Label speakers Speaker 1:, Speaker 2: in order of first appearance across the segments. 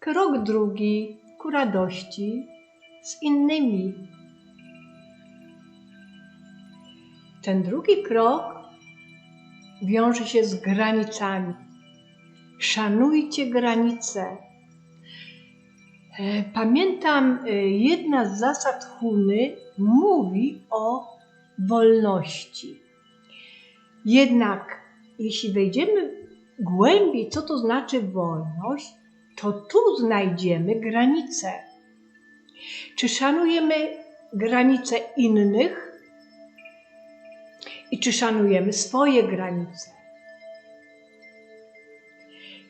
Speaker 1: Krok drugi ku radości z innymi. Ten drugi krok wiąże się z granicami. Szanujcie granice. E, Pamiętam, e, jedna z zasad Huny mówi o wolności. Jednak jeśli wejdziemy głębiej, co to znaczy wolność, to tu znajdziemy granice. Czy szanujemy granice innych i czy szanujemy swoje granice?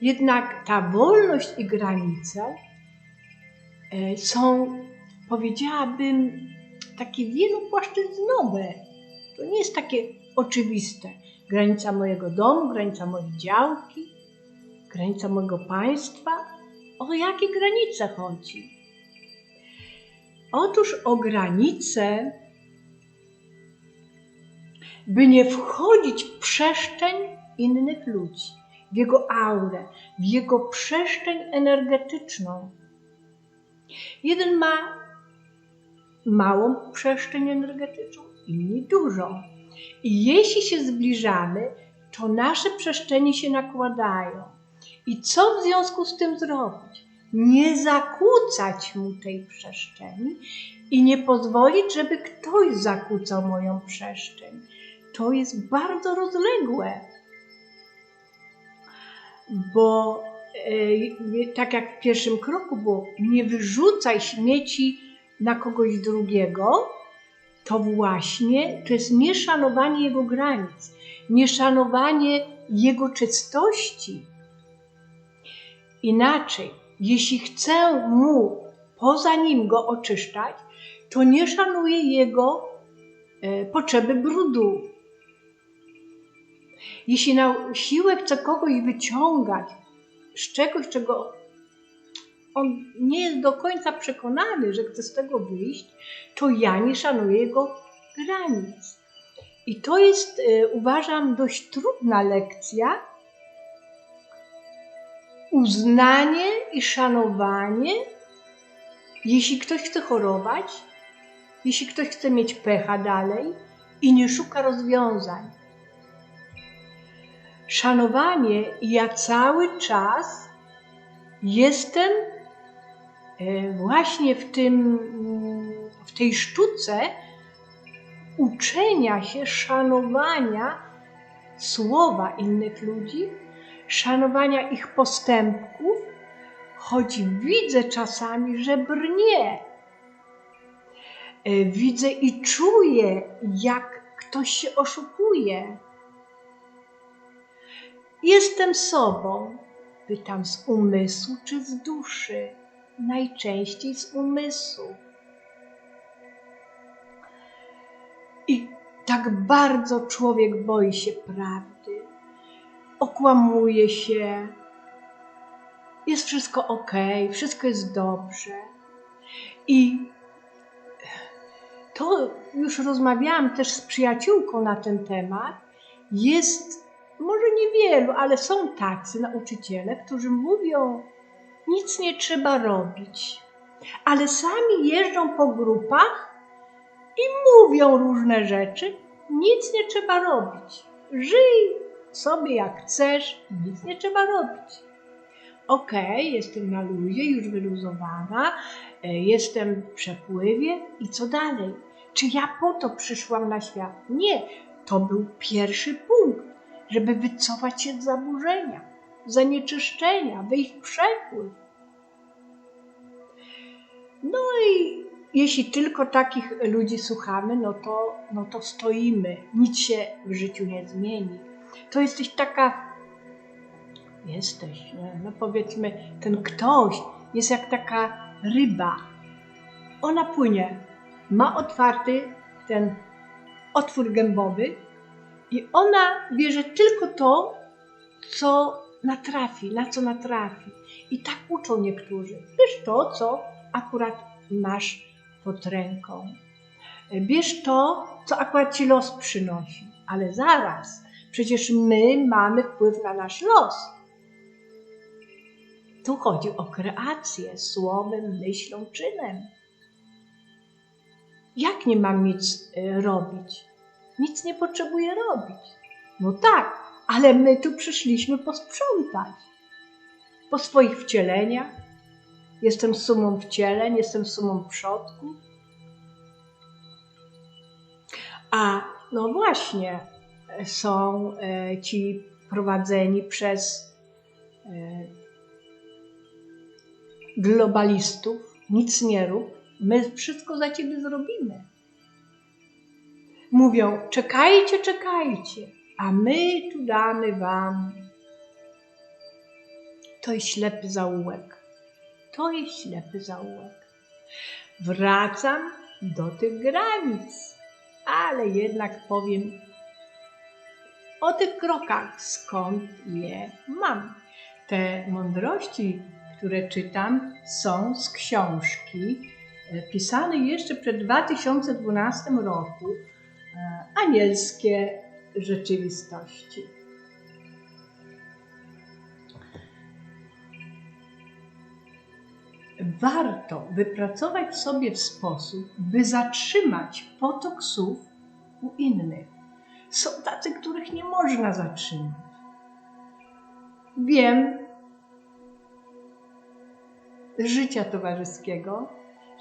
Speaker 1: Jednak ta wolność i granice e, są, powiedziałabym, takie wielopłaszczyznowe. To nie jest takie oczywiste. Granica mojego domu, granica mojej działki, granica mojego państwa. O jakie granice chodzi? Otóż o granice, by nie wchodzić w przestrzeń innych ludzi, w jego aurę, w jego przestrzeń energetyczną. Jeden ma małą przestrzeń energetyczną, inni dużą. I jeśli się zbliżamy, to nasze przestrzenie się nakładają. I co w związku z tym zrobić? Nie zakłócać mu tej przestrzeni i nie pozwolić, żeby ktoś zakłócał moją przestrzeń. To jest bardzo rozległe, bo e, tak jak w pierwszym kroku było, nie wyrzucaj śmieci na kogoś drugiego, to właśnie to jest nieszanowanie jego granic, nieszanowanie jego czystości. Inaczej, jeśli chcę mu poza nim go oczyszczać, to nie szanuję jego e, potrzeby brudu. Jeśli na siłę chcę kogoś wyciągać z czegoś, czego on nie jest do końca przekonany, że chce z tego wyjść, to ja nie szanuję jego granic. I to jest, e, uważam, dość trudna lekcja. Uznanie i szanowanie, jeśli ktoś chce chorować, jeśli ktoś chce mieć pecha dalej i nie szuka rozwiązań. Szanowanie, ja cały czas jestem E, właśnie w, tym, w tej sztuce uczenia się szanowania słowa innych ludzi, szanowania ich postępków, choć widzę czasami, że brnie. E, widzę i czuję, jak ktoś się oszukuje. Jestem sobą, pytam z umysłu czy z duszy najczęściej z umysłu. I tak bardzo człowiek boi się prawdy, okłamuje się, jest wszystko ok, wszystko jest dobrze. I to już rozmawiałam też z przyjaciółką na ten temat. Jest może niewielu, ale są tacy nauczyciele, którzy mówią nic nie trzeba robić, ale sami jeżdżą po grupach i mówią różne rzeczy. Nic nie trzeba robić. Żyj sobie jak chcesz, nic nie trzeba robić. Okay, jestem na luzie, już wyluzowana, e, jestem w przepływie i co dalej? Czy ja po to przyszłam na świat? Nie, to był pierwszy punkt, żeby wycofać się z zaburzenia zanieczyszczenia, wyjść w przepływ. No i jeśli tylko takich ludzi słuchamy, no to, no to stoimy. Nic się w życiu nie zmieni. To jesteś taka, jesteś, no powiedzmy, ten ktoś jest jak taka ryba. Ona płynie, ma otwarty ten otwór gębowy i ona bierze tylko to, co natrafi, na co natrafi. I tak uczą niektórzy. Bierz to, co akurat masz pod ręką. Bierz to, co akurat ci los przynosi. Ale zaraz, przecież my mamy wpływ na nasz los. Tu chodzi o kreację słowem, myślą, czynem. Jak nie mam nic y, robić? Nic nie potrzebuję robić. No tak, ale my tu przyszliśmy posprzątać. Po swoich wcieleniach. Jestem sumą wcieleń, jestem sumą przodków. A no właśnie, są e, ci prowadzeni przez e, globalistów, nic nie rób, my wszystko za ciebie zrobimy. Mówią, czekajcie, czekajcie, a my tu damy wam. To jest ślepy zaułek. To jest ślepy zaułek. Wracam do tych granic, ale jednak powiem o tych krokach, skąd je mam. Te mądrości, które czytam, są z książki e, pisanej jeszcze przed 2012 roku e, Anielskie rzeczywistości. Warto wypracować sobie sposób, by zatrzymać potok słów u innych. Są tacy, których nie można zatrzymać. Wiem z życia towarzyskiego,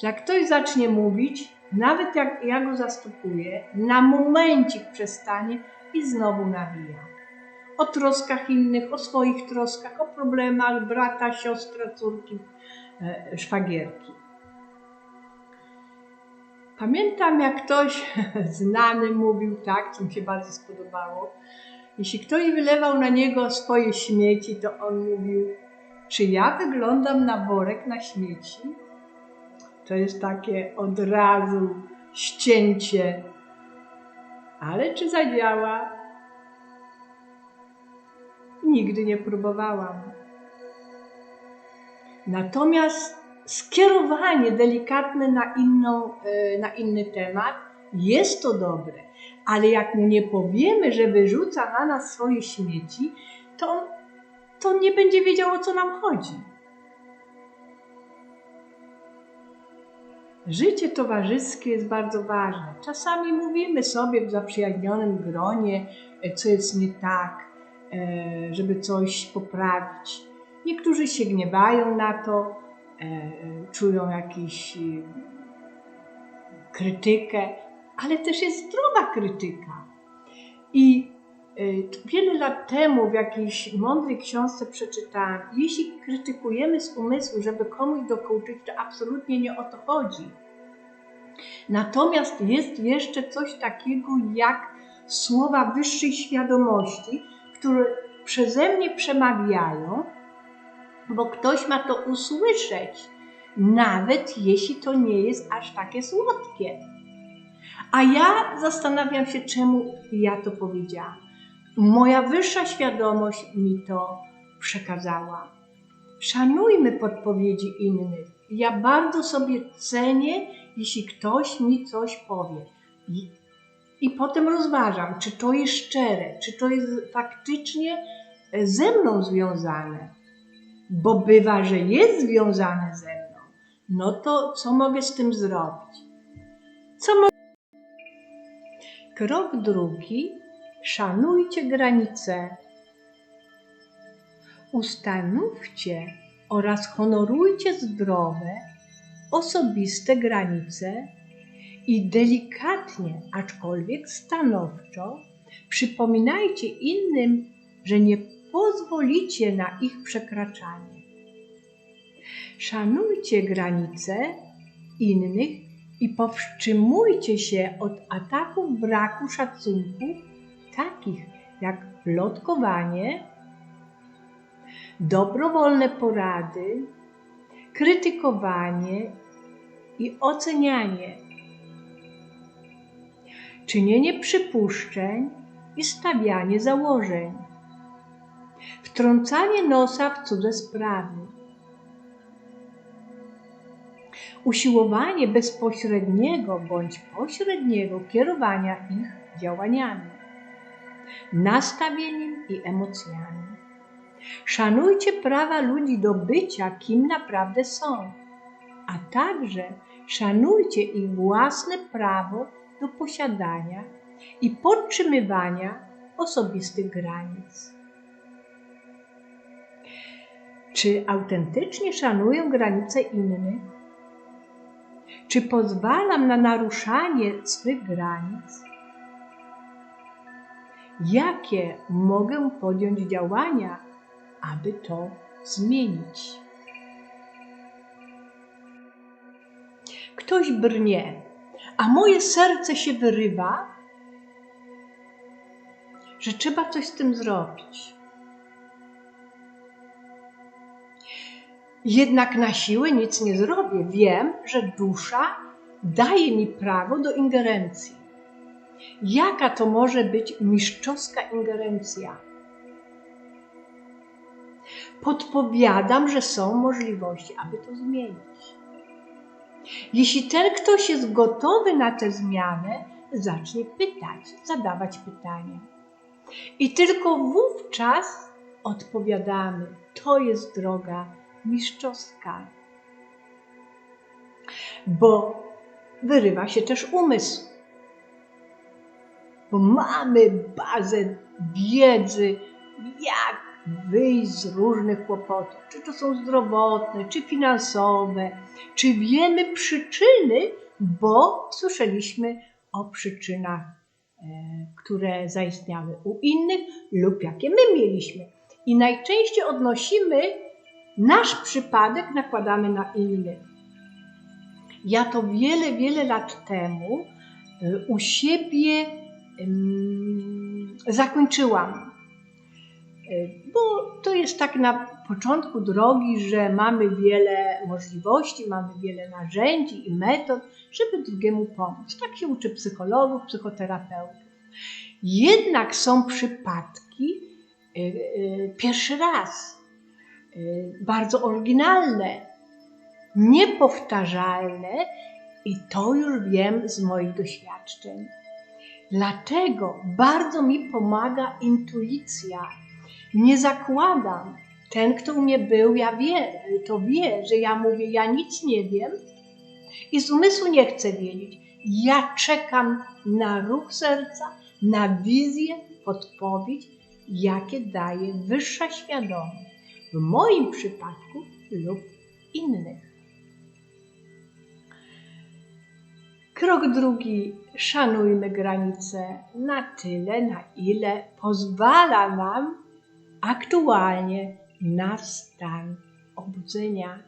Speaker 1: że jak ktoś zacznie mówić, nawet jak ja go zastupuję, na momencik przestanie i znowu nawija. O troskach innych, o swoich troskach, o problemach brata, siostra, córki, e, szwagierki. Pamiętam, jak ktoś znany mówił tak, co mi się bardzo spodobało. Jeśli ktoś wylewał na niego swoje śmieci, to on mówił, czy ja wyglądam na worek na śmieci? To jest takie od razu ścięcie. Ale czy zadziała? Nigdy nie próbowałam. Natomiast skierowanie delikatne na, inną, e, na inny temat jest to dobre, ale jak mu nie powiemy, że wyrzuca na nas swoje śmieci, to to on nie będzie wiedział, o co nam chodzi. Życie towarzyskie jest bardzo ważne. Czasami mówimy sobie w zaprzyjaźnionym gronie, e, co jest nie tak, e, żeby coś poprawić. Niektórzy się gniewają na to, czują jakąś krytykę, ale też jest zdrowa krytyka. I wiele lat temu w jakiejś mądrej książce przeczytałam, jeśli krytykujemy z umysłu, żeby komuś dokuczyć, to absolutnie nie o to chodzi. Natomiast jest jeszcze coś takiego jak słowa wyższej świadomości, które przeze mnie przemawiają, bo ktoś ma to usłyszeć, nawet jeśli to nie jest aż takie słodkie. A ja zastanawiam się, czemu ja to powiedziałam. Moja wyższa świadomość mi to przekazała. Szanujmy podpowiedzi innych. Ja bardzo sobie cenię, jeśli ktoś mi coś powie. I, I potem rozważam, czy to jest szczere, czy to jest faktycznie ze mną związane. Bo bywa, że jest związane ze mną. No to co mogę z tym zrobić? Co mo- Krok drugi Szanujcie granice. Ustanówcie oraz honorujcie zdrowe, osobiste granice i delikatnie, aczkolwiek stanowczo, przypominajcie innym, że nie pozwolicie na ich przekraczanie. Szanujcie granice innych i powstrzymujcie się od ataków braku szacunku takich jak plotkowanie, dobrowolne porady, krytykowanie i ocenianie, czynienie przypuszczeń i stawianie założeń, wtrącanie nosa w cudze sprawy, usiłowanie bezpośredniego bądź pośredniego kierowania ich działaniami nastawieniem i emocjami. Szanujcie prawa ludzi do bycia, kim naprawdę są, a także szanujcie ich własne prawo do posiadania i podtrzymywania osobistych granic. Czy autentycznie szanuję granice innych? Czy pozwalam na naruszanie swych granic? Jakie mogę podjąć działania, aby to zmienić? Ktoś brnie, a moje serce się wyrywa, że trzeba coś z tym zrobić. Jednak na siłę nic nie zrobię. Wiem, że dusza daje mi prawo do ingerencji. Jaka to może być mistrzowska ingerencja? Podpowiadam, że są możliwości, aby to zmienić. Jeśli ten ktoś jest gotowy na tę zmianę, zacznie pytać, zadawać pytania. I tylko wówczas odpowiadamy: To jest droga mistrzowska. Bo wyrywa się też umysł. Bo mamy bazę wiedzy, jak wyjść z różnych kłopotów, czy to są zdrowotne, czy finansowe, czy wiemy przyczyny, bo słyszeliśmy o przyczynach, e, które zaistniały u innych lub jakie my mieliśmy. I najczęściej odnosimy nasz przypadek, nakładamy na innych. Ja to wiele, wiele lat temu e, u siebie zakończyłam E, bo to jest tak na początku drogi, że mamy wiele możliwości, mamy wiele narzędzi i metod, żeby drugiemu pomóc. Tak się uczy psychologów, psychoterapeutów. Jednak są przypadki, e, pierwszy raz, bardzo oryginalne, niepowtarzalne i to już wiem z moich doświadczeń. Dlatego bardzo mi pomaga intuicja nie zakładam. Ten, kto u mnie był, ja wie, to wie, że ja mówię, ja nic nie wiem i z umysłu nie chcę wiedzieć. Ja czekam na ruch serca, na wizję, podpowiedź, jakie daje wyższa świadomość w moim przypadku lub innych. Krok drugi. Szanujmy granice na tyle, na ile pozwala nam aktualnie nasz stan obudzenia